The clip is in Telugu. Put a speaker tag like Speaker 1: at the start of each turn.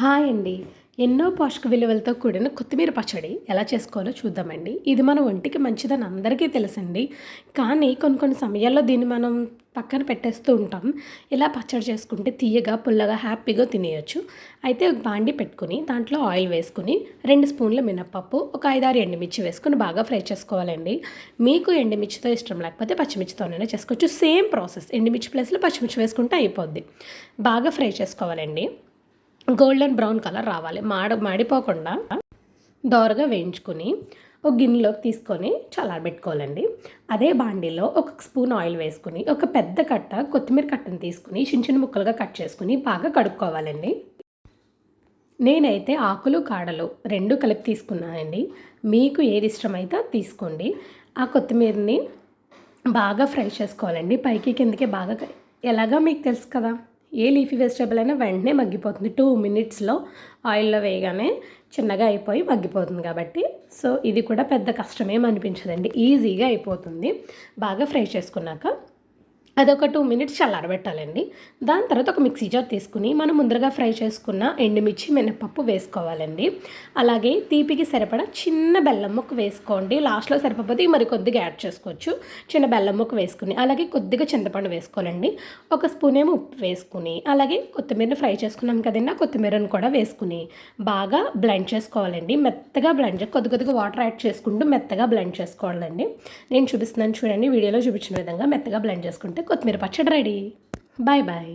Speaker 1: హాయ్ అండి. ఎన్నో పోషక విలువలతో కూడిన కొత్తిమీర పచ్చడి ఎలా చేసుకోవాలో చూద్దామండి. ఇది మన ఒంటికి మంచిదని అందరికీ తెలుసండి. కానీ కొన్ని కొన్ని సమయాల్లో దీన్ని మనం పక్కన పెట్టేస్తూ ఉంటాం. ఇలా పచ్చడి చేసుకుంటే తీయగా పుల్లగా హ్యాపీగా తినేయచ్చు. అయితే ఒక బాండి పెట్టుకుని దాంట్లో ఆయిల్ వేసుకుని రెండు స్పూన్ల మినప్పప్పు ఒక ఐదారు ఎండుమిర్చి వేసుకుని బాగా ఫ్రై చేసుకోవాలండి. మీకు ఎండుమిర్చితో ఇష్టం లేకపోతే పచ్చిమిర్చితోనైనా చేసుకోవచ్చు. Same process. ఎండుమిర్చి ప్లేస్లో పచ్చిమిర్చి వేసుకుంటే అయిపోద్ది. బాగా ఫ్రై చేసుకోవాలండి. గోల్డెన్ బ్రౌన్ కలర్ రావాలి. మాడ మాడిపోకుండా దోరగా వేయించుకొని ఒక గిన్నెలోకి తీసుకొని చల్లారబెట్టుకోవాలండి. అదే బాండీలో ఒక స్పూన్ ఆయిల్ వేసుకుని ఒక పెద్ద కట్ట కొత్తిమీర కట్టను తీసుకుని చిన్న చిన్న ముక్కలుగా కట్ చేసుకుని బాగా కడుక్కోవాలండి. నేనైతే ఆకులు కాడలు రెండు కలిపి తీసుకున్నానండి. మీకు ఏది ఇష్టమైతే తీసుకోండి. ఆ కొత్తిమీరని బాగా ఫ్రై చేసుకోవాలండి. పైకి కిందకి బాగా ఎలాగా మీకు తెలుసు కదా? ఏ లీఫీ వెజిటేబుల్ అయినా వెంటనే మగ్గిపోతుంది. టూ మినిట్స్లో ఆయిల్లో వేయగానే చిన్నగా అయిపోయి మగ్గిపోతుంది కాబట్టి. సో ఇది కూడా పెద్ద కష్టమేం అనిపించదండి. ఈజీగా అయిపోతుంది. బాగా ఫ్రై చేసుకున్నాక. అదొక టూ మినిట్స్ చల్లారబెట్టాలండి. దాని తర్వాత ఒక మిక్సీ జార్ తీసుకుని మనం ముందరగా ఫ్రై చేసుకున్న ఎండుమిర్చి మినపప్పు వేసుకోవాలండి. అలాగే తీపికి సరిపడా చిన్న బెల్లం ముక్క వేసుకోండి. లాస్ట్లో సరిపోతే మరి కొద్దిగా యాడ్ చేసుకోవచ్చు. చిన్న బెల్లం ముక్క వేసుకుని అలాగే కొద్దిగా చింతపండు వేసుకోవాలండి. ఒక స్పూన్ ఏమో ఉప్పు వేసుకుని అలాగే కొత్తిమీరని ఫ్రై చేసుకున్నాం కదండి ఆ కొత్తిమీరను కూడా వేసుకుని బాగా బ్లెండ్ చేసుకోవాలండి. మెత్తగా బ్లెండ్ కొద్ది కొద్దిగా వాటర్ యాడ్ చేసుకుంటూ మెత్తగా బ్లెండ్ చేసుకోవాలండి. నేను చూపిస్తున్నాను చూడండి వీడియోలో చూపించిన విధంగా మెత్తగా బ్లెండ్ చేసుకుంటే కొత్తిమీర పచ్చడి రెడీ. Bye bye.